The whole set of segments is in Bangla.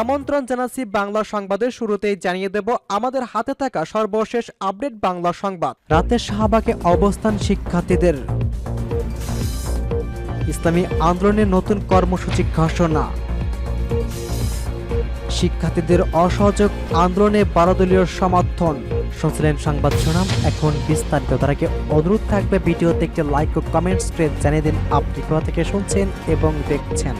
আমন্ত্রণ জানাচ্ছি বাংলা সংবাদের শুরুতেই জানিয়ে দেব, আমাদের হাতে থাকা সর্বশেষ আপডেট বাংলা সংবাদ। রাতে শাহবাগে অবস্থান শিক্ষার্থীদের। ইসলামী আন্দোলনের নতুন কর্মসূচি ঘোষণা। শিক্ষার্থীদের অসহযোগ আন্দোলনে বারোদলীয় সমর্থন। শুনছিলেন সংবাদ শোনাম এখন বিস্তারিত। তার আগে অনুরোধ থাকবে ভিডিওতে একটি লাইক ও কমেন্টস করে জানিয়ে দিন। আপনি কোথা থেকে শুনছেন এবং দেখছেন।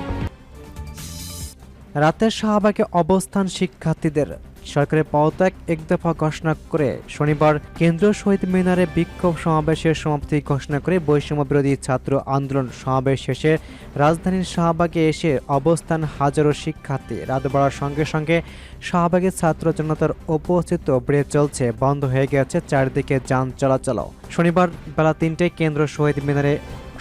রাতের শাহবাগে অবস্থান শিক্ষার্থীদের। সরকারের পদত্যাগ এক দফা ঘোষণা করে শনিবার কেন্দ্রীয় শহীদ মিনারে বিক্ষোভ সমাবেশের সমাপ্তি ঘোষণা করে বৈষম্য বিরোধী ছাত্র আন্দোলন সমাবেশ শেষে রাজধানীর শাহবাগে এসে অবস্থান হাজারো শিক্ষার্থী। রাত বাড়ার সঙ্গে সঙ্গে শাহবাগের ছাত্র জনতার উপস্থিত বেড়ে চলছে, বন্ধ হয়ে গেছে চারিদিকে যান চলাচল শনিবার বেলা তিনটায় কেন্দ্র শহীদ মিনারে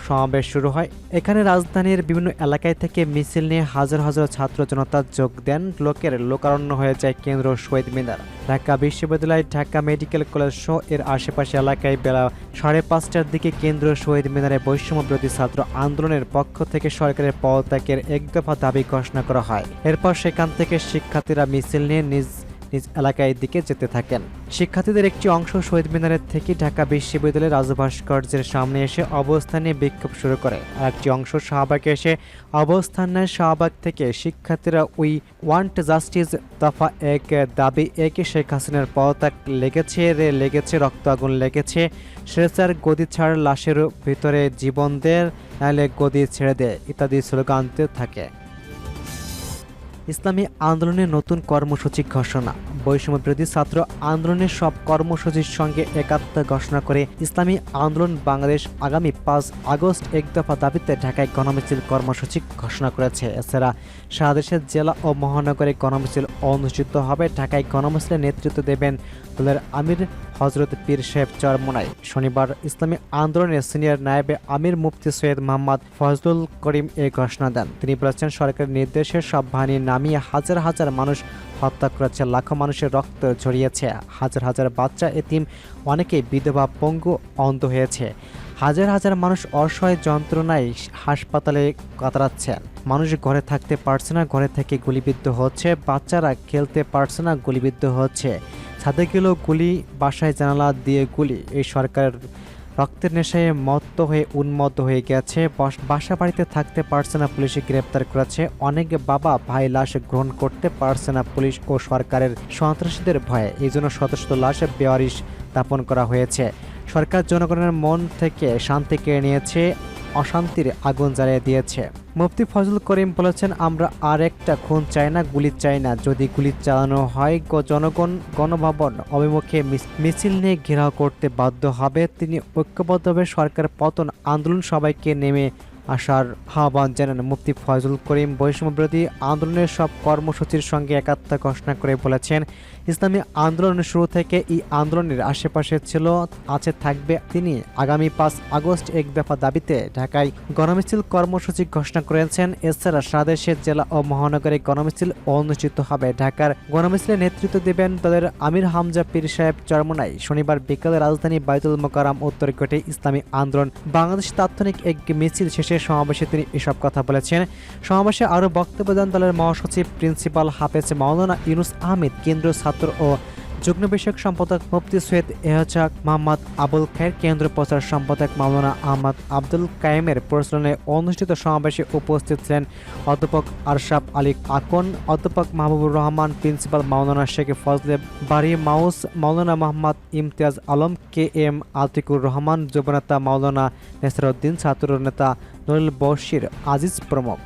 সমাবেশ শুরু হয়। এখানে রাজধানীর বিভিন্ন এলাকায় থেকে মিছিল নিয়ে হাজার হাজার ছাত্র জনতা যোগ দেন। লোকের লোকারণ্য হয়ে যায় কেন্দ্র শহীদ মিনার। ঢাকা বিশ্ববিদ্যালয়, ঢাকা মেডিকেল কলেজ সহ এর আশেপাশে এলাকায় বেলা সাড়ে পাঁচটার দিকে কেন্দ্র শহীদ মিনারে বৈষম্য বিরোধী ছাত্র আন্দোলনের পক্ষ থেকে সরকারের পদত্যাগের এক দফা দাবি ঘোষণা করা হয়। এরপর সেখান থেকে শিক্ষার্থীরা মিছিল নিয়ে নিজ নিজ এলাকায় দিকে যেতে থাকেন। শিক্ষার্থীদের একটি অংশ শহীদ মিনারের থেকে ঢাকা বিশ্ববিদ্যালয়ের রাজভাস্কর্যের সামনে এসে অবস্থান নিয়ে বিক্ষোভ শুরু করে। আর একটি অংশ শাহবাগে এসে অবস্থান নেয় শাহবাগ থেকে। শিক্ষার্থীরা উই ওয়ান্ট জাস্টিস দফা এক দাবি একে শেখ হাসিনার পদত্যাগ লেগেছে রে লেগেছে, রক্ত আগুন লেগেছে স্বেচ্ছার গদি ছাড় লাশের ভিতরে জীবন দেয়, নাহলে গদি ছেড়ে দেয় ইত্যাদি স্লোগান থাকে। ইসলামী আন্দোলনের নতুন কর্মসূচি ঘোষণা। বৈষম্য বিরোধী ছাত্র আন্দোলনের সব কর্মসূচির সঙ্গে একাত্ম ঘোষণা করে ইসলামী আন্দোলন বাংলাদেশ আগামী পাঁচ আগস্ট এক দফা দাবিতে ঢাকায় গণমিছিল কর্মসূচি ঘোষণা করেছে। এছাড়া সারাদেশের জেলা ও মহানগরে গণমিছিল অনুষ্ঠিত হবে। ঢাকায় গণমিছিলের নেতৃত্ব দেবেন দলের আমির হজরত পীর সাহেব চরমোনাই শনিবার ইসলামী আন্দোলনের সিনিয়র নায়েবে আমির মুফতি সৈয়দ মোহাম্মদ ফজলুল করিম এ ঘোষণা দেন। তিনি বলেছেন, সরকারের নির্দেশে সব বাহিনী নামিয়ে হাজার হাজার মানুষ হত্যা করেছে, লাখো মানুষের রক্ত ঝরিয়েছে, হাজার হাজার বাচ্চা, এতিম, অনেকেই বিধবা, পঙ্গু, অন্ধ হয়েছে। হাজার হাজার মানুষ অসহায়, যন্ত্রণায় হাসপাতালে কাতরাচ্ছে। মানুষ ঘরে থাকতে পারছে না, ঘরে থেকে গুলিবিদ্ধ হচ্ছে, বাচ্চারা খেলতে পারছে না, গুলিবিদ্ধ হচ্ছে। ছাদে গেলেও গুলি, বাসায় জানালা দিয়ে গুলি। এই সরকারের রক্তের নেশায় মত্ত হয়ে উন্মত্ত হয়ে গেছে। বাসা বাড়িতে থাকতে পারছে না পুলিশে গ্রেপ্তার করেছে। অনেক বাবা ভাই লাশ গ্রহণ করতে পারছে না পুলিশ ও সরকারের সন্ত্রাসীদের ভয়ে। এই জন্য শত শত লাশ বেওয়ারিশ স্থাপন করা হয়েছে। সরকার জনগণের মন থেকে শান্তি কেড়ে নিয়েছে। অশান্তির আগুন জ্বালিয়ে দিয়েছে। মুফতি ফজল করিম বলেছেন, আমরা আর একটা খুন চাই না, গুলি চাই না। যদি গুলি চালানো হয় জনগণ, গণভবন অভিমুখে মিছিল নিয়ে ঘেরাও করতে বাধ্য হবে। তিনি ঐক্যবদ্ধভাবে সরকার পতন আন্দোলন সবাইকে নেমে আসার আহ্বান জানান মুফতি ফজল করিম। বৈষম্য বিরোধী আন্দোলনের সব কর্মসূচির সঙ্গে একাত্ম ঘোষণা করে বলেছেন, ইসলামী আন্দোলনের শুরু থেকে এই আন্দোলনের আশেপাশে ছিল, আছে থাকবে তিনি। আগামী পাঁচ আগস্ট এক দফা দাবিতে ঢাকায় গণমিছিল কর্মসূচি ঘোষণা করেছেন। এছাড়া সাদেশের জেলা ও মহানগরে গণমিছিল অনুষ্ঠিত হবে। ঢাকার গণমিছিলের নেতৃত্ব দেবেন দলের আমির হামজা পীর সাহেব চরমনাই। শনিবার বিকেলে রাজধানী বাইতুল মোকারাম উত্তরকোটে ইসলামী আন্দোলন। বাংলাদেশ তাৎক্ষণিক এক মিছিল শেষে সমাবেশে তিনি এসব কথা বলেছেন। সমাবেশে আরও বক্তব্য দেন দলের মহাসচিব, প্রিন্সিপাল হাফেজ মাওলানা ইউনুস আহমেদ, কেন্দ্রীয় ছাত্র ও যুগ্ম বিষয়ক সম্পাদক মুফতি সৈয়দ এহজাক মোহাম্মদ আবুল খায়ের কেন্দ্র প্রচার সম্পাদক মাওলানা আহমদ আব্দুল কায়েমের পরিচালনায় অনুষ্ঠিত সমাবেশে উপস্থিত ছিলেন অধ্যাপক আরশাব আলী আকন, অধ্যাপক মাহবুবুর রহমান, প্রিন্সিপাল মাওলানা শেখ ফজলে বাড়ি মাউস, মাওলানা মোহাম্মদ ইমতিয়াজ আলম, কে এম আতিকুর রহমান, যুবনেতা মাওলানা নেসরউদ্দিন ছাত্র নেতা নুরুল বশির আজিজ প্রমুখ।